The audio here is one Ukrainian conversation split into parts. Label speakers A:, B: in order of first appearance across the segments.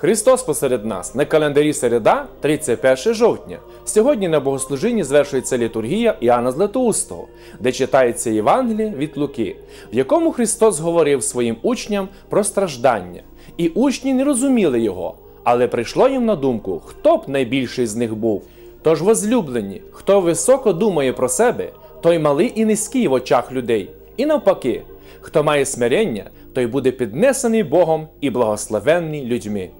A: Христос посеред нас на календарі середа, 31 жовтня. Сьогодні на богослужінні звершується літургія Іоанна Златоустого, де читається Євангеліє від Луки, в якому Христос говорив своїм учням про страждання. І учні не розуміли його, але прийшло їм на думку, хто б найбільший з них був. Тож, возлюблені, хто високо думає про себе, той малий і низький в очах людей. І навпаки, хто має смирення, той буде піднесений Богом і благословенний людьми.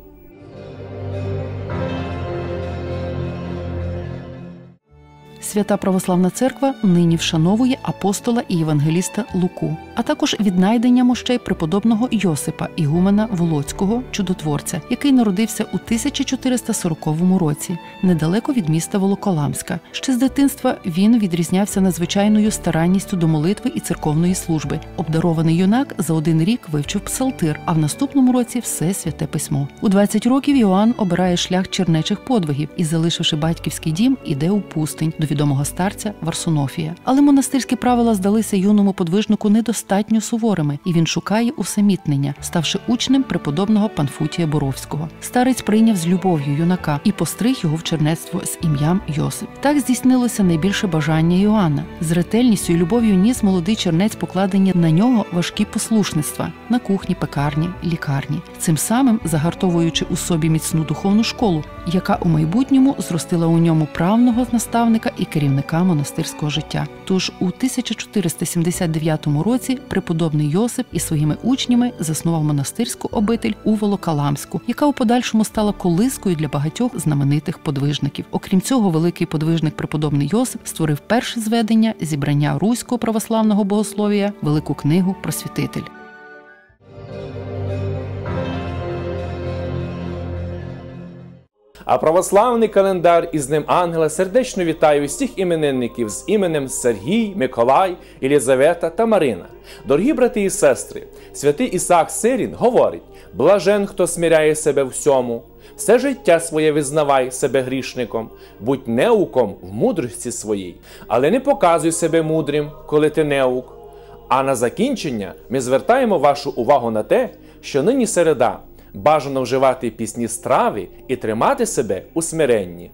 B: Свята Православна Церква нині вшановує апостола і євангеліста Луку, а також віднайдення мощей преподобного Йосипа Ігумена Волоцького, чудотворця, який народився у 1440 році, недалеко від міста Волоколамська. Ще з дитинства він відрізнявся надзвичайною старанністю до молитви і церковної служби. Обдарований юнак за один рік вивчив псалтир, а в наступному році все святе письмо. У 20 років Йоанн обирає шлях чернечих подвигів і, залишивши батьківський дім, іде у пустинь до відомого старця Варсонофія. Але монастирські правила здалися юному подвижнику недостатньо суворими, і він шукає усамітнення, ставши учнем преподобного Панфутія Боровського. Старець прийняв з любов'ю юнака і постриг його в чернецтво з ім'ям Йосип. Так здійснилося найбільше бажання Йоанна. З ретельністю і любов'ю ніс молодий чернець покладені на нього важкі послушництва на кухні, пекарні, лікарні, цим самим загартовуючи у собі міцну духовну школу, яка у майбутньому зростила у ньому правного наставника і керівника монастирського життя. Тож у 1479 році преподобний Йосип із своїми учнями заснував монастирську обитель у Волокаламську, яка у подальшому стала колискою для багатьох знаменитих подвижників. Окрім цього, великий подвижник преподобний Йосип створив перше зведення зібрання руського православного богослов'я, велику книгу Просвітитель.
A: А православний календар із ним ангела сердечно вітає усіх іменинників з іменем Сергій, Миколай, Єлізавета та Марина. Дорогі брати і сестри, святий Ісаак Сирін говорить: блажен, хто сміряє себе всьому, все життя своє визнавай себе грішником, будь неуком в мудрості своїй, але не показуй себе мудрим, коли ти неук. А на закінчення ми звертаємо вашу увагу на те, що нині середа бажано вживати пісні страви і тримати себе у смиренні.